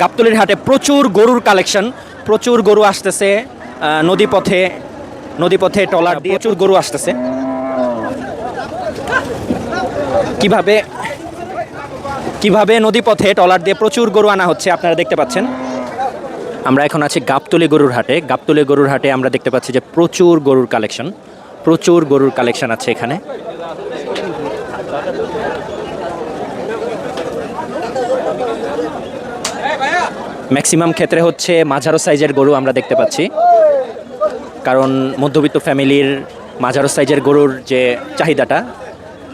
গাবতলীর হাটে প্রচুর গরুর কালেকশন, প্রচুর গরু আসতেছে নদীপথে নদীপথে টলার দিয়ে প্রচুর গরু আসতেছে। কীভাবে কীভাবে নদীপথে টলার দিয়ে প্রচুর গরু আনা হচ্ছে আপনারা দেখতে পাচ্ছেন? আমরা এখন আছি গাবতলী গরুর হাটে। গাবতলী গরুর হাটে আমরা দেখতে পাচ্ছি যে প্রচুর গরুর কালেকশন, প্রচুর গরুর কালেকশন আছে এখানে। ম্যাক্সিমাম ক্ষেত্রে হচ্ছে মাঝারো সাইজের গরু আমরা দেখতে পাচ্ছি। কারণ মধ্যবিত্ত ফ্যামিলির মাঝারো সাইজের গরুর যে চাহিদাটা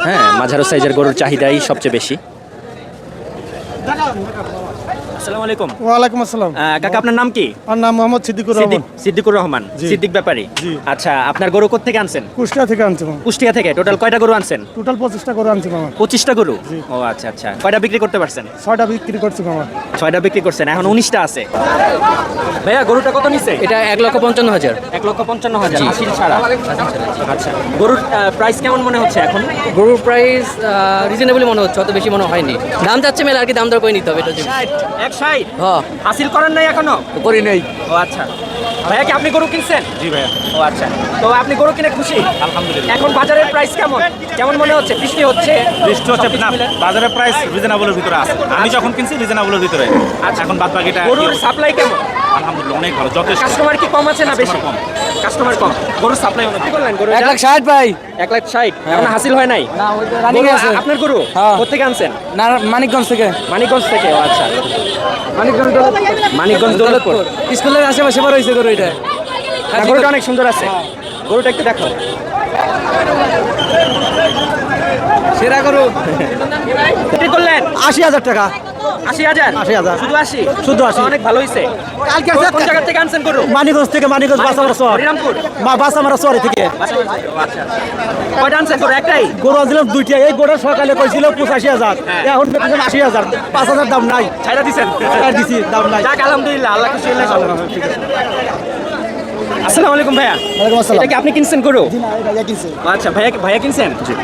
হ্যাঁ মাঝারো সাইজের গরুর চাহিদাই সবচেয়ে বেশি। আসসালামু আলাইকুম। ওয়ালাইকুম আসসালাম। কাকা আপনার নাম কি? আমার নাম মোহাম্মদ সিদ্দিকুর রহমান। সিদ্দিকুর রহমান সিদ্দিক ব্যাপারী। আচ্ছা আপনার গরু কোথেকে আনছেন? কুষ্টিয়া থেকে আনছি কুষ্টিয়া থেকে। টোটাল কয়টা গরু আনছেন? টোটাল পঁচিশটা করে আনছি মামা। পঁচিশটা গরু? ও আচ্ছা আচ্ছা। কয়টা বিক্রি করতে পারছেন? ছয়টা বিক্রি করছি মামা। ছয়টা বিক্রি করছেন। এখন উনিশটা আছে। ভাইয়া গরুটা কত নিছে? এটা এক লক্ষ পঞ্চান্ন হাজার। এক লক্ষ পঞ্চান্ন হাজার। আশির ছাড়া। আচ্ছা। গরুর প্রাইস কেমন মনে হচ্ছে এখন? গরুর প্রাইস রিজনেবলি মনে হচ্ছে অত বেশি মনে হয়নি। দাম যাচ্ছে মেলা আর কি দাম দর করে নিতে হবে এটা ষাট হ্যাঁ। হাসিল করেন নাই এখনও? করি নেই। ও আচ্ছা। ভাইয়া কি আপনি গরু কিনছেন? জি ভাইয়া। ও আচ্ছা। তো আপনি গরু কিনে খুশি? আলহামদুলিল্লাহ। এখন বাজারের প্রাইস কেমন? কেমন মনে হচ্ছে? বৃষ্টি হচ্ছে? বৃষ্টি হচ্ছে না বাজারের প্রাইস রিজনেবলের ভিতরে আছে। আমি যখন কিনছি রিজনেবলের ভিতরে। আচ্ছা। এখন বাদ বাকিটা গরুর সাপ্লাই কেমন? আলহামদুলিল্লাহ অনেক ভালো যথেষ্ট। কাস্টমার কি কম আছে না বেশি? কম। কাস্টমার কম। গরুর সাপ্লাই অনেক। কি করলেন গরু এক লাখ ষাট ভাই। এক লাখ ষাট? এখন হাসিল হয় নাই? রানিং আছে। আপনার গরু? হ্যাঁ। কোথেকে আনছেন? না মানিকগঞ্জ থেকে। মানিকগঞ্জ থেকে ও আচ্ছা। মানিকগঞ্জ মানিকগঞ্জ দৌলতপুর। স্কুলের আশেপাশে বড় হয়েছে গরু এটা গরুটা অনেক সুন্দর আছে। গরুটা একটু দেখো। সেরা গরু। করলেন? আশি হাজার টাকা। আশি হাজার? 80,000 শুধু আশি? শুধু 80 অনেক ভালো হয়েছে কালকে কোন- কোন জায়গা থেকে আনছেন গরু? মানিগঞ্জ থেকে মানিগঞ্জ বাসামারা শহর। হরিরামপুর বাসামারা শহরে থেকে। আচ্ছা কয়টা আনছেন গরু? একটাই? গরু আনছিলাম দুইটা। এই গরু সকালে কইছিল পঁচাশি হাজার। এখন দেখতেছেন আশি হাজার। পাঁচ হাজার দাম নাই। ছাইরা দিছেন? আর দিছি দাম নাই। যাক আলহামদুলিল্লাহ আল্লাহ খুশি। আসসালামু আলাইকুম ভাইয়া। ওয়ালাইকুম আসসালাম। এটা কি আপনি কিনছেন গরু? ভাইয়া কিনছেন আচ্ছা ভাইয়া ভাইয়া কিনছেন? জি।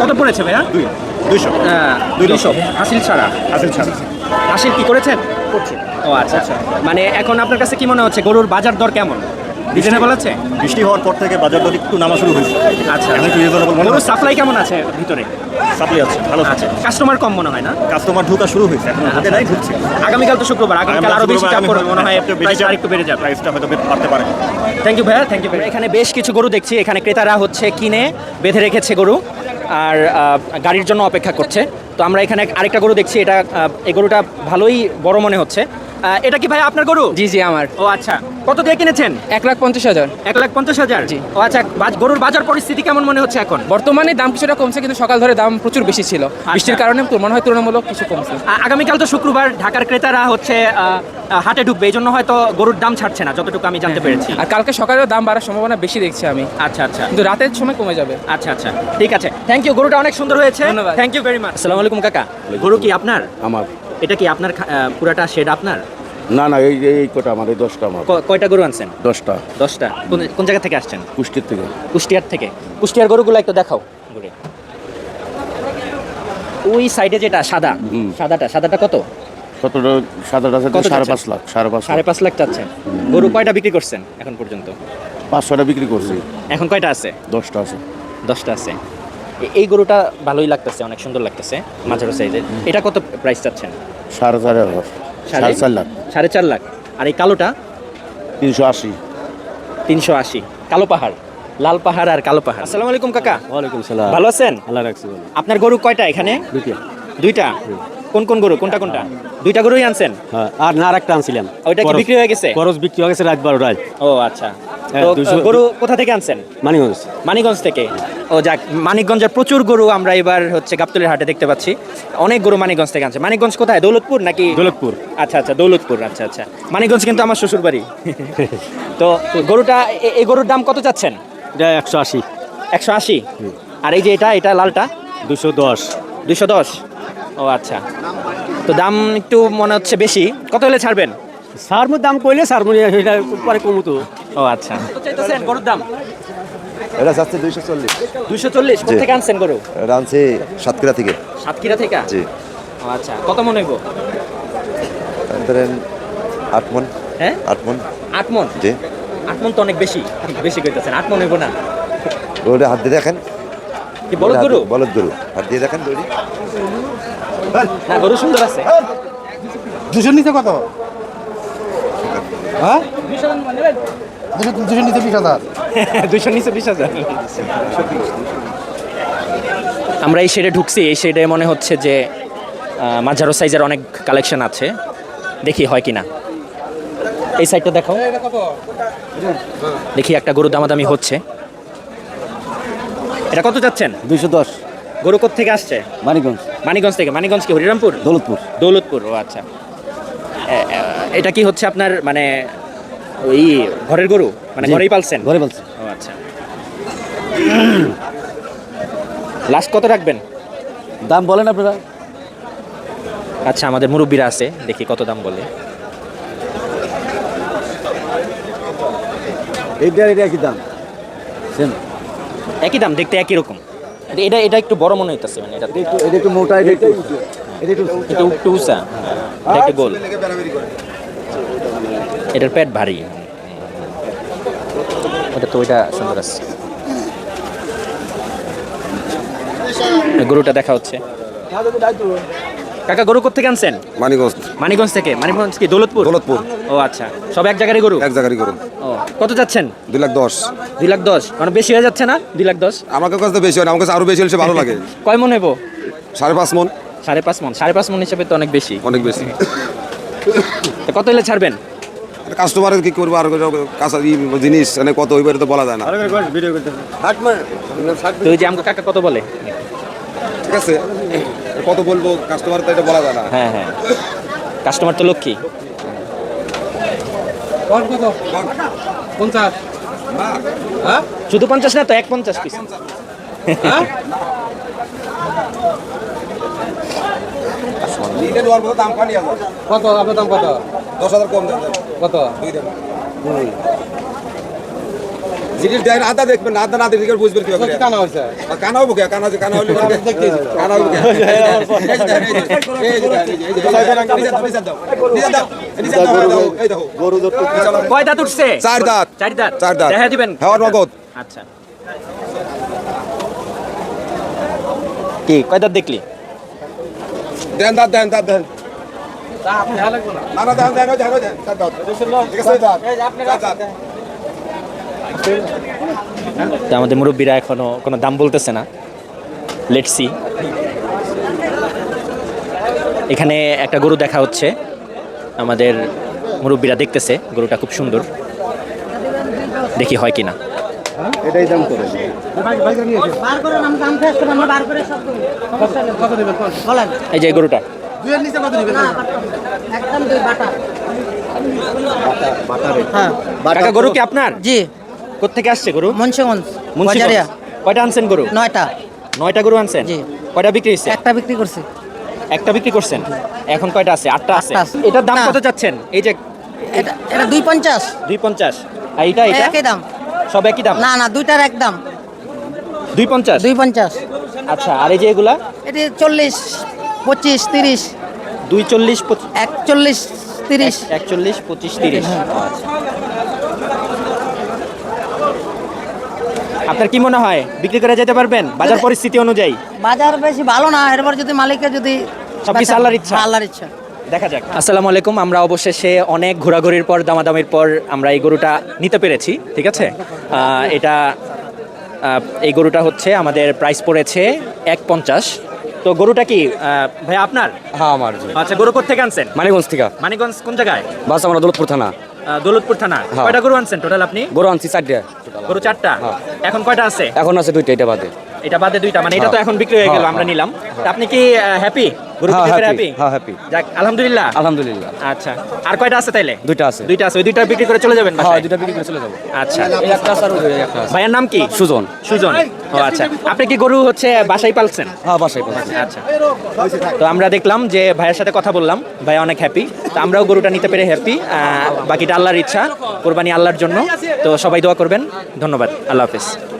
কত পড়েছে ভাইয়া? দুইশো। দুইশো। হাসিল ছাড়া? হাসিল ছাড়া। হাসিল কি করেছেন? করছে। ও আচ্ছা। আচ্ছা। মানে এখন আপনার কাছে কি মনে হচ্ছে গরুর বাজার দর কেমন? রিজনেবল আছে? বৃষ্টি হওয়ার পর থেকে বাজার দর একটু নামা শুরু হয়েছে। আচ্ছা। এখন একটু রিজনেবল মনে সাপ্লাই কেমন আছে ভিতরে? সাপ্লাই আছে ভালো আচ্ছা। কাস্টমার কম মনে হয় না? কাস্টমার ঢোকা শুরু হয়েছে এখন ঢুকে নাই ঢুকছে। আগামীকাল তো শুক্রবার আগামীকাল আরও বেশি চাপ করবে মনে হয় একটু বেশি আরেকটু বেড়ে যাবে। প্রাইসটা হয়তো বাড়তে পারে। থ্যাংক ইউ ভাইয়া থ্যাংক ইউ ভাইয়া। এখানে বেশ কিছু গরু দেখছি এখানে ক্রেতারা হচ্ছে কিনে বেঁধে রেখেছে গরু আর গাড়ির জন্য অপেক্ষা করছে। তো আমরা এখানে আরেকটা গরু দেখছি এটা এই গরুটা ভালোই বড় মনে হচ্ছে। এটা কি ভাই আপনার গরু? জি জি আমার। ও আচ্ছা। কত দিয়ে কিনেছেন? এক লাখ পঞ্চাশ হাজার। এক লাখ পঞ্চাশ হাজার? জি। ও আচ্ছা বাজ- গরুর বাজার পরিস্থিতি কেমন মনে হচ্ছে এখন? বর্তমানে দাম কিছুটা কমছে কিন্তু সকাল ধরে দাম প্রচুর বেশি ছিল। বৃষ্টির কারণে তো মনে হয় তুলনামূলক কিছু কমছে। আ- আগামীকাল তো শুক্রবার ঢাকার ক্রেতারা হচ্ছে হাটে ঢুকবে। এই জন্য হয়তো গরুর দাম ছাড়ছে না যতটুকু আমি জানতে পেরেছি। আর কালকে সকালেও দাম বাড়ার সম্ভাবনা বেশি দেখছি আমি। আচ্ছা আচ্ছা। কিন্তু রাতের সময় কমে যাবে। আচ্ছা আচ্ছা। ঠিক আছে। থ্যাংক ইউ গরুটা অনেক সুন্দর হয়েছে। ধন্যবাদ। থ্যাংক ইউ ভেরি মাচ আসসালামু আলাইকুম কাকা। গরু কি আপনার? আমার। এটা কি আপনার পুরাটা শেড আপনার? না না এই এই কটা আমার এই দশটা আমার। কয়টা গরু আনছেন? দশটা। দশটা। কোন কোন জায়গা থেকে আসছেন? কুষ্টির থেকে। কুষ্টিয়ার থেকে। কুষ্টিয়ার গরুগুলো একটু দেখাও। ঘুরে। ওই সাইডে যেটা সাদা। সাদাটা সাদাটা কত? সতেরো সাদাটা কত সাড়ে? পাঁচ লাখ সাড়ে পাঁচ সাড়ে পাঁচ লাখ চাচ্ছেন গরু কয়টা বিক্রি করছেন এখন পর্যন্ত? পাঁচ ছটা বিক্রি করছি। এখন কয়টা আছে? দশটা আছে। দশটা আছে। এই গরুটা ভালোই লাগতেছে অনেক সুন্দর লাগতেছে মাঝারো সাইজের এটা কত প্রাইস চাচ্ছেন? সাড়ে চার হাজার। সাড়ে? সাড়ে চার লাখ। সাড়ে চার লাখ। আর এই কালোটা? তিনশো আশি। তিনশো আশি। কালো পাহাড়। লাল পাহাড় আর কালো পাহাড়। আসসালামু আলাইকুম কাকা। ওয়ালাইকুম সালাম। ভালো আছেন? আল্লাহ রাখছি আপনার গরু কয়টা এখানে? দুইটা। দুইটা? কোন কোন গরু? কোনটা কোনটা? দুইটা গরুই আনছেন? হ্যাঁ আর না একটা আনছিলাম। ওইটা কি বিক্রি হয়ে গেছে? খরচ বিক্রি হয়ে গেছে রাত বারোটায়। ও আচ্ছা। তো গরু কোথা থেকে আনছেন? মানিগঞ্জ মানিকগঞ্জ থেকে? ও যাক মানিকগঞ্জের প্রচুর গরু আমরা এবার হচ্ছে গাবতলের হাটে দেখতে পাচ্ছি। অনেক গরু মানিকগঞ্জ থেকে আনছে। মানিকগঞ্জ কোথায়? দৌলতপুর নাকি? দৌলতপুর। আচ্ছা আচ্ছা দৌলতপুর আচ্ছা আচ্ছা। মানিকগঞ্জ কিন্তু আমার শ্বশুর বাড়ি তো গরুটা এই গরুর দাম কত চাচ্ছেন? এটা একশো আশি। একশো আশি? আর এই যে এটা এটা লালটা? দুশো দশ। দুশো দশ? ও আচ্ছা। তো দাম একটু মনে হচ্ছে বেশি। কত হলে ছাড়বেন? সার মধ্যে দাম কইলে সার মধ্যে এটা পরে কমতো ও আচ্ছা। চাইতেছেন গরুর দাম? এটা যাচ্ছে দুইশো চল্লিশ। দুশো চল্লিশ থেকে আনছেন গরু? এটা আনছি সাতক্ষীরা থেকে। সাতক্ষীরা থেকে? জি। ও আচ্ছা। কত মনে হইব? ধরেন আট মন। হ্যাঁ? আট মন। আট মন? জি। আট মন তো অনেক বেশি। বেশি কইতেছেন আট মন হইব না? গরুটা হাত দিয়ে দেখেন। কি বলদ গরু? বলদ গরু। হাত দিয়ে দেখেন দড়ি। না গরু সুন্দর আছে। দুশো নিচে কত? হ্যাঁ? দুশো দুশো নিচে বিশ হাজার। দুইশো নিচে বিশ হাজার। আমরা এই শেডে ঢুকছি এই শেডে মনে হচ্ছে যে মাঝারো সাইজের অনেক কালেকশন আছে। দেখি হয় কিনা। এই সাইডটা দেখো দেখি একটা গরু দামাদামি হচ্ছে। এটা কত যাচ্ছেন? দুইশো দশ। গরু থেকে আসছে? মানিকগঞ্জ। মানিগঞ্জ থেকে। মানিগঞ্জ কি? হরিরামপুর? দৌলতপুর। দৌলতপুর ও আচ্ছা। এটা কি হচ্ছে আপনার মানে ওই ঘরের গরু? মানে ঘরেই পালছেন? ঘরে বলছি ও আচ্ছা। লাস্ট কত রাখবেন? দাম বলেন আপনারা। আচ্ছা আমাদের মুরব্বীরা আছে দেখি কত দাম বলে। এইটা এটা একই দাম। সেম। একই দাম দেখতে একই রকম। এটা এটা একটু বড় মনে হইতেছে মানে এটা একটু এটা একটু মোটা এটা একটু এটা একটু উঁচা। এটা একটু গোল। এটার পেট ভারী। ওটা তো ওইটা সুন্দর আছে। গরুটা দেখা হচ্ছে। কাকা গরু কোথেকে আনছেন? মানিগঞ্জ মানিগঞ্জ থেকে? মানিগঞ্জ কি দৌলতপুর? দৌলতপুর। ও আচ্ছা। সব এক জায়গারই গরু? এক জায়গারই গরু। ও কত যাচ্ছেন? দুই লাখ দশ। দুই লাখ দশ। মানে বেশি হয়ে যাচ্ছে না? দুই লাখ দশ? আমাকে কাছে বেশি হয় আমার কাছে আরও বেশি হলে ভালো লাগে। কয় মন হইব? সাড়ে পাঁচ মন। সাড়ে পাঁচ মন। সাড়ে পাঁচ মন হিসেবে তো অনেক বেশি। অনেক বেশি। কত হলে ছাড়বেন? কাস্টমারের কি করব? আর কাঁচা জিনিস মানে কত ওইবারে তো বলা যায় না। তো ওই যে আমাকে কাকা কত বলে? ঠিক আছে। কত বলব কাস্টমার তো এটা বলা যায় না। হ্যাঁ হ্যাঁ। কাস্টমার তো লক্ষ্মী। শুধু পঞ্চাশ না তো এক পঞ্চাশ পিস দাম খালি কত? আপনার দাম কত? দশ হাজার কম দেন কত দুই দেন জিনিস দেন আদা দেখবেন আদা না দেখলে বুঝবেন কি হবে কানা কে কে। গরু কয় দাঁত উঠছে চার দাঁত চার দাঁত চার দাঁত। দেখা দিবেন হ্যাঁ, নগদ। আচ্ছা কি কয় দাঁত দেখলি দেন দাঁত দেন দাঁত দেন না না দেন দেন দেন দেন চার দাঁত ঠিক আছে চার আমাদের মুরব্বীরা এখনও কোনো দাম বলতেছে না। লেটসি এখানে একটা গরু দেখা হচ্ছে। আমাদের মুরব্বীরা দেখতেছে গরুটা খুব সুন্দর। দেখি হয় কিনা। এটাই দাম করে। বার করে নাম দাম ফেস করে আমরা বার করে সব দেবো কত দেবেন কোন বলেন এই যে গরুটা। দুইয়ের নিচে কত দিবেন একদম দুই বাটা। হ্যাঁ। কাকা গরু কি আপনার? জি। কোথেকে আসছে গরু? মুন্সিগঞ্জ মুন্সিগঞ্জ। কয়টা আনছেন গরু? নয়টা। নয়টা গরু আনছেন? জি। কয়টা বিক্রি হয়েছে? একটা বিক্রি করছি। একটা বিক্রি করছেন? এখন কয়টা আছে? আটটা আছে। আটটা আছে। এটার দাম কত চাচ্ছেন? এই যে এটা এটা দুই পঞ্চাশ। দুই পঞ্চাশ। আর এটা এটা একই দাম। সব একই দাম? না না দুইটার এক দাম। দুই পঞ্চাশ? দুই পঞ্চাশ। আচ্ছা আর এই যে এগুলা? এটি চল্লিশ পঁচিশ তিরিশ। দুই চল্লিশ পঁচিশ একচল্লিশ তিরিশ। একচল্লিশ পঁচিশ তিরিশ। আচ্ছা আপনার কি মনে হয় বিক্রি করে যেতে পারবেন বাজার পরিস্থিতি অনুযায়ী? বাজার বেশি ভালো না এরপর যদি মালিকের যদি সবকিছু আল্লাহর ইচ্ছা। হ্যাঁ, আল্লাহর ইচ্ছা। দেখা যাক। আসসালামু আলাইকুম আমরা অবশেষে অনেক ঘোরাঘুরির পর দামাদামির পর আমরা এই গরুটা নিতে পেরেছি ঠিক আছে? এটা এই গরুটা হচ্ছে আমাদের প্রাইস পড়েছে এক পঞ্চাশ। তো গরুটা কি ভাই আপনার? হ্যাঁ আমার আচ্ছা গরু থেকে আনছেন? মানিগঞ্জ থেকে। মানিগঞ্জ কোন জায়গায়? বাস আমরা দৌলতপুর থানা। দৌলতপুর থানা। হ্যাঁ। কয়টা গরু আনছেন টোটাল আপনি? গরু আনছি চারটা। গরু চারটা? হ্যাঁ। এখন কয়টা আছে? এখন আছে দুইটা এটা বাদে। এটা বাদে দুইটা মানে এটা তো এখন বিক্রি হয়ে গেল হ্যাঁ, আমরা নিলাম। আপনি কি হ্যাপি হ্যাঁ, হ্যাপি হ্যাঁ, যাক আলহামদুলিল্লাহ। আলহামদুলিল্লাহ। আচ্ছা আর কয়টা আছে তাইলে? দুইটা আছে। দুইটা আছে ওই দুইটা বিক্রি করে চলে যাবেন হ্যাঁ দুইটা বিক্রি করে চলে যাব। আচ্ছা। ভাইয়ের নাম কি? সুজন। সুজন। ও আচ্ছা। আপনি কি গরু হচ্ছে বাসায় পালছেন? হ্যাঁ বাসায় পাচ্ছি আচ্ছা তো আমরা দেখলাম যে ভাইয়ের সাথে কথা বললাম ভাই অনেক হ্যাপি তো আমরাও গরুটা নিতে পেরে হ্যাপি বাকিটা আল্লাহর ইচ্ছা কোরবানি আল্লাহর জন্য। তো সবাই দোয়া করবেন। ধন্যবাদ। আল্লাহ হাফিজ।